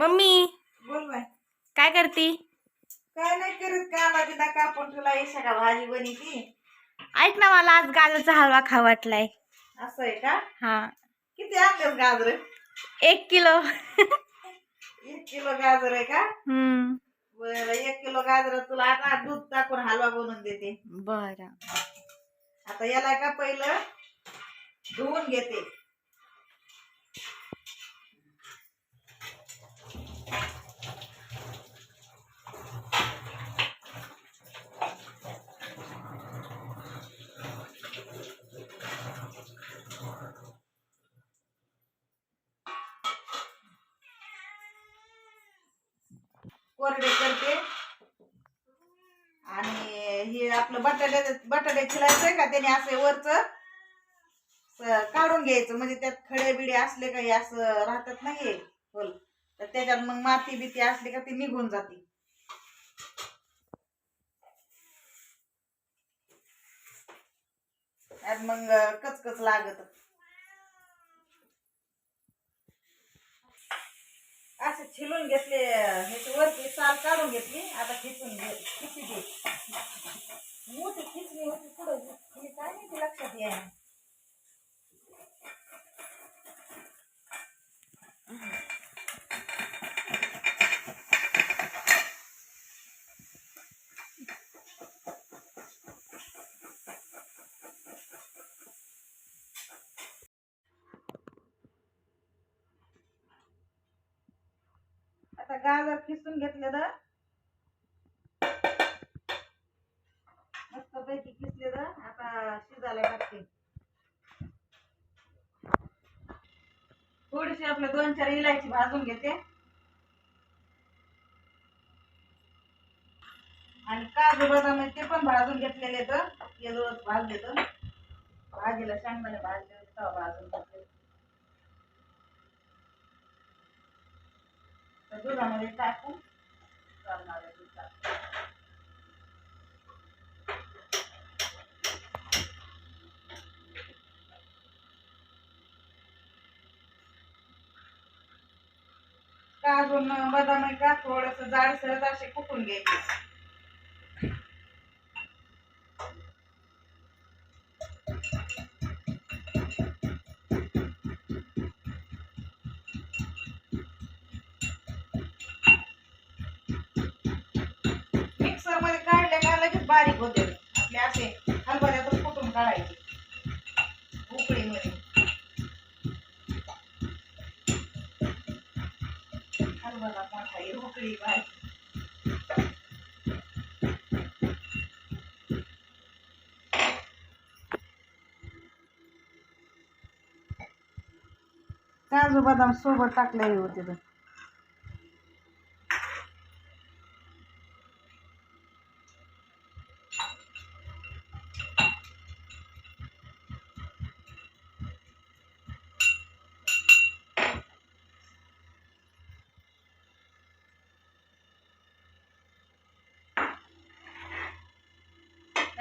Mummy बोल bye काय करती? काय नाही करत काला बिदा कापून तुला येशा का भाजी बनी ती. ऐक ना मला आज गाजरचा हलवा खा वाटलाय. असं आहे का? हा. किती आणलेस गाजर? एक किलो. एक किलो गाजर आहे का? हम्म. बरं एक किलो गाजर तुला आता दूध टाकून हलवा बनवून देते. बर. आता याला का पहिलं धुवून घेते. कोरडे करते. आणि हे आपलं बटाट्या बटाटे चिलायचंय का त्याने असं वरच? काढून घ्यायचं. म्हणजे त्यात खडे बिडे असले काही असं राहतात नाही हे होल तर त्याच्यात मग माती बिती असली का ती निघून जाते. त्यात मग कचकच लागत. असं छिलून घेतले ह्याची वरती साल काढून घेतली. आता खिचून घे खिची दे. मोठी खिचली होती पुढं काय नाही ती लक्षात या आता गाजर खिसून द मस्त पैकी खिसलेलं. आता शिजायला टाकते. थोडीशी आपल्या दोन चार इलायची भाजून घेते. आणि काजू बदाम आहे ते पण भाजून घेतलेले तर येजवळच भाजले तर. भाजीला शेंगदाणे भाजले तेव्हा भाजून घेतले तर दुधामध्ये टाकून चालणार आहे दूध टाकून. काजू बदाम आहे का थोडस जाडसरच असे कुटून घ्यायचे बारीक होते. आपले असे हलभऱ्यातून कुटून काढायचे. उकळीमध्ये. हलभरा मोठा आहे, उकळी बारीक. काजू बदाम सोबत टाकले होते तर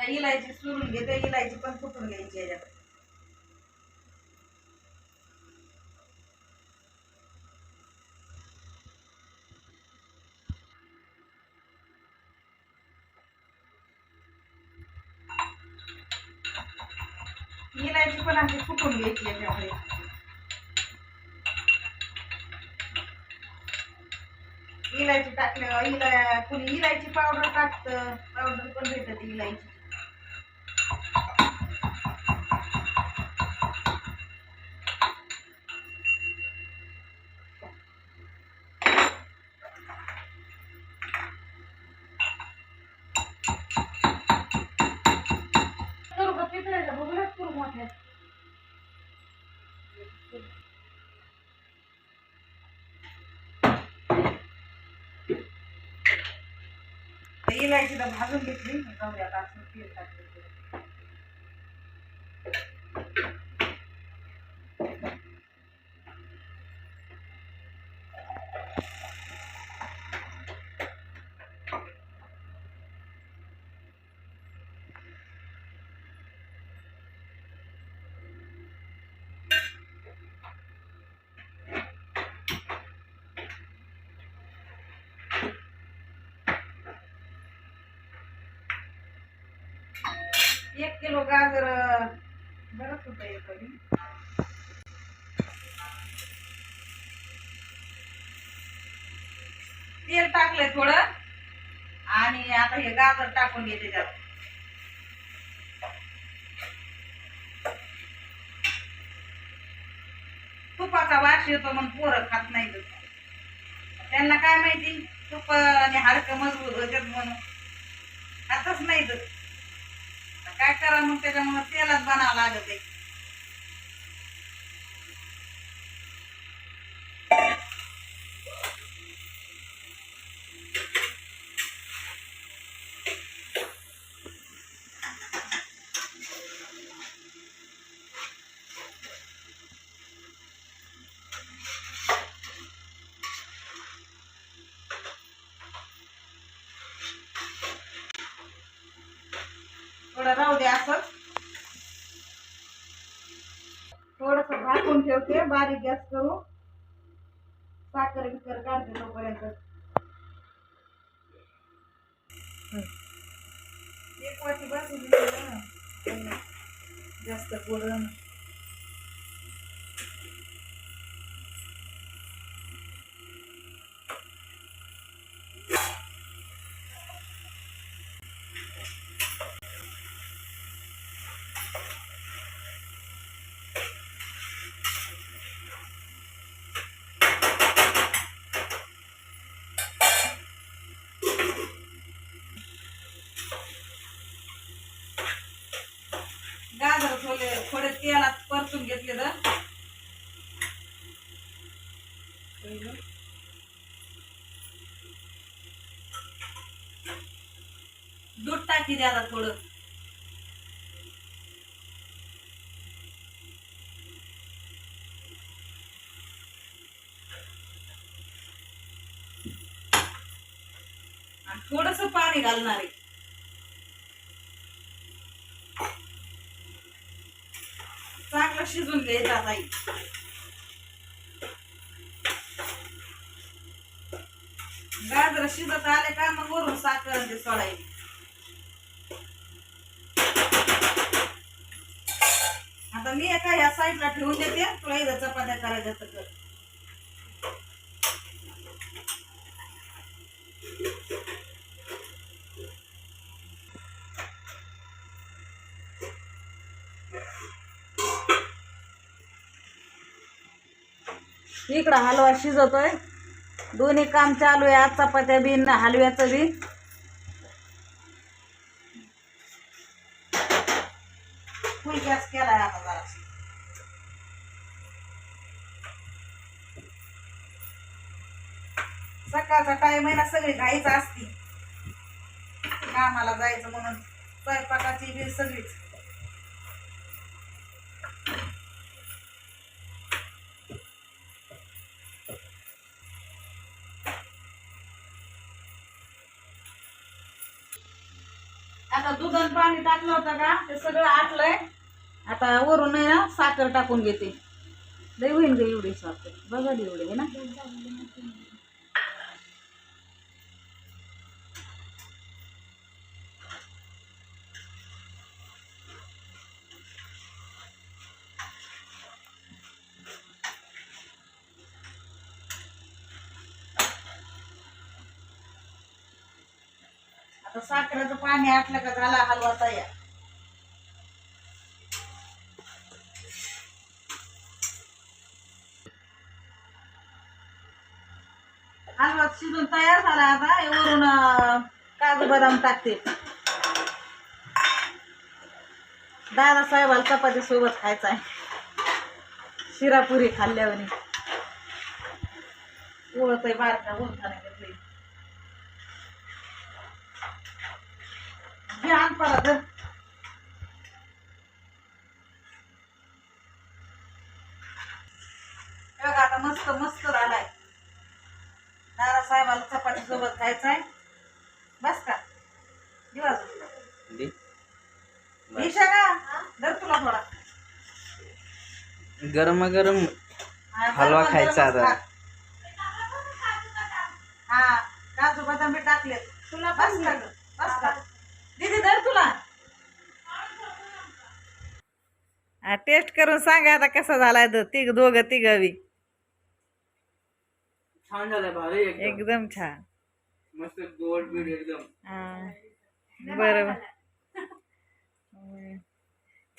इलायची सुरून घेते इलायची पण फुटून घ्यायची याच्यात. इलायची पण अशी फुटून घ्यायची याच्यामध्ये. इलायची टाकल्यावर इला कुणी इलायची पावडर टाकतं पावडर पण भेटत इलायची. इलायची तर भाजून घेतली. जाऊ दे आता असं तेल टाकते एक किलो गाजर बरंच होतं एक तेल टाकलंय थोडं. आणि आता हे गाजर टाकून घेते त्यात तुपाचा वास येतो म्हणून पोरं खात नाही त्यांना काय माहिती? तुप आणि हाडकं मजबूत होतात म्हणून खातच नाही काय करा मग त्याच्यामुळे तेलच बनावं लागत आहे. थोडं राहू द्या असं. बारीक गॅस करू. साखर बिकर काढते तोपर्यंत. एक वाटी बाजू जास्त पुरण तेलात परतून घेतले तर. दूध टाकी द्या आता थोडं. आणि थोडस पाणी घालणार आहे. शिजून घे आता गाजर शिजत आले का मग वरून साखर आणि सोडायची. आता मी एका ह्या साईडला ठेवून देते. तुला इथं चपात्या करायच्या तर इकडं हलवा शिजवतोय दोन्ही काम चालू आहे. आज चपात्या बी हलव्याचं बी. फुल गॅस केलाय आता जरा सकाळचा टाईम आहे ना सगळी घाईच असती. कामाला जायचं म्हणून स्वयंपाकाची बी सगळीच. आता दूध आणि पाणी टाकलं होतं का? ते सगळं आटलंय. आता वरून आहे ना साखर टाकून घेते. लई होईन ग एवढी साखर. बघा दी एवढी आहे ना? आता साखरेचं पाणी आटलं का झाला हलवा तयार. हलवा शिजून तयार झाला आता. वरून काजू बदाम टाकते. दादा साहेबाला चपाती सोबत खायचा आहे. शिरापुरी खाल्ल्यावर ओळख आहे बारका ओळखा नाही घे आण परत हे. बघा आता मस्त मस्त झालाय. दादा साहेबाला चपाती सोबत खायचाय. बस का? दिवस दे. ईशा का? धर तुला थोडा. गरमागरम हा, हलवा गरम खायचा आता. हा काजू बदाम टाकले तुला बस का? बस का? दीदी धर तुला. टेस्ट करून सांगा आता कसा झालाय तिघ दोघं तिघवी. छान झालाय भारी एकदम. छान. बरं बरं.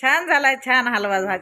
छान झालाय छान हलवा झाला.